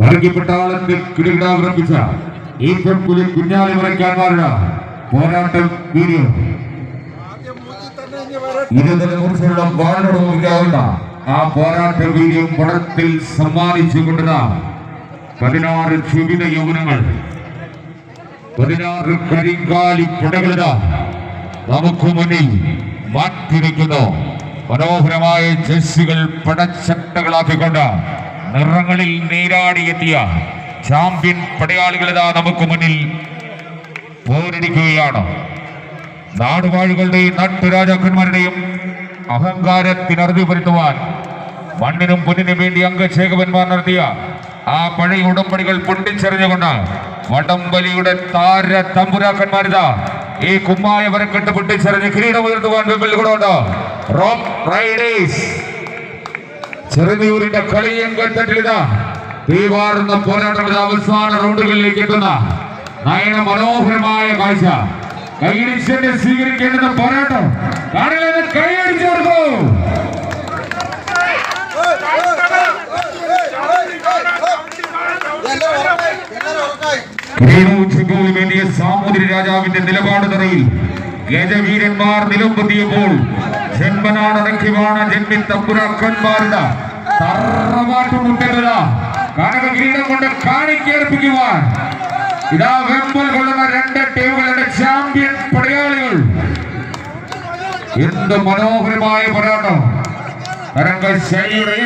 വർഗിപ്പെട്ട ആളത്തിൽ കിടികിടാവിറപ്പിച്ച ഏറ്റവും കുലി കുഞ്ഞാലി മറയ്ക്കാന്മാരുടെ പോരാട്ടം വീഡിയോ ഇരുന്നതിനെ കുറിച്ചുള്ള വാഴോടുണ്ടാവുന്ന ആ പോരാട്ട വീഡിയോ പടത്തിൽ സമ്മാനിച്ചുകൊണ്ടുള്ള പതിനാറ് ക്ഷുഭിത യൗവനങ്ങൾ. പതിനാറ് കരിങ്കാലി പടകളിതാ നമുക്ക് മുന്നിൽ മാറ്റിരിക്കുന്നു മനോഹരമായ ജെസ്സികൾ പടച്ചട്ടകളാക്കിക്കൊണ്ട് നിറങ്ങളിൽ നീരാടിയെത്തിയ ചാമ്പ്യൻ പടയാളികളിതാ നമുക്ക് മുന്നിൽ പോരടിക്കുകയാണ്. നാടുവാഴികളുടെയും നാട്ടുരാജാക്കന്മാരുടെയും അഹങ്കാരത്തിനറുതി വരുത്തുവാൻ മണ്ണിനും പൊന്നിനും വേണ്ടി അംഗശേഖവന്മാർ നടത്തിയ ആ പഴയ ഉടമ്പടികൾ പൊട്ടിച്ചെറിഞ്ഞുകൊണ്ട് വടംവലിയുടെ താര തമ്പുരാക്കന്മാരിതാ ഈ കുമ്മായ വരക്കെട്ട് പൊട്ടിച്ചെറിഞ്ഞ് കിരീടം ഉയർത്തുവാൻ വെമ്പിൽ കൂടെ റൈഡേഴ്സ് ചെറുതൂരിന്റെ കളിയും കേട്ടിട്ടില്ല തീവാറുന്ന പോരാട്ടം അവസാന റൗണ്ടുകളിലേക്ക് എത്തുന്ന നയന മനോഹരമായ കാഴ്ച. കൈയിടിച്ചെന്നെ സ്വീകരിക്കേണ്ടുന്ന പോരാട്ടം. കൈയടിച്ചു കൊടുക്കൂ സാമൂതിരി രാജാവിന്റെ നിലപാട് തറയിൽ ഗജവീരന്മാർ നിലംപൊത്തിയപ്പോൾ ജന്മനാടക്കി വാണ ജന്മി തമ്പുരാക്കന്മാരുടെ തറവാട്ടുമുട്ടരുത കനക കിരീടം കൊണ്ട് കാണിക്കേർപ്പിക്കുവാൻ ഇതാ വെമ്പൽ കൊള്ളുന്ന രണ്ട് ടീമുകളുടെ ചാമ്പ്യൻ പടയാളികൾ. എന്ത് മനോഹരമായ പോരാട്ടം. തരംഗ ശൈലിയുടെ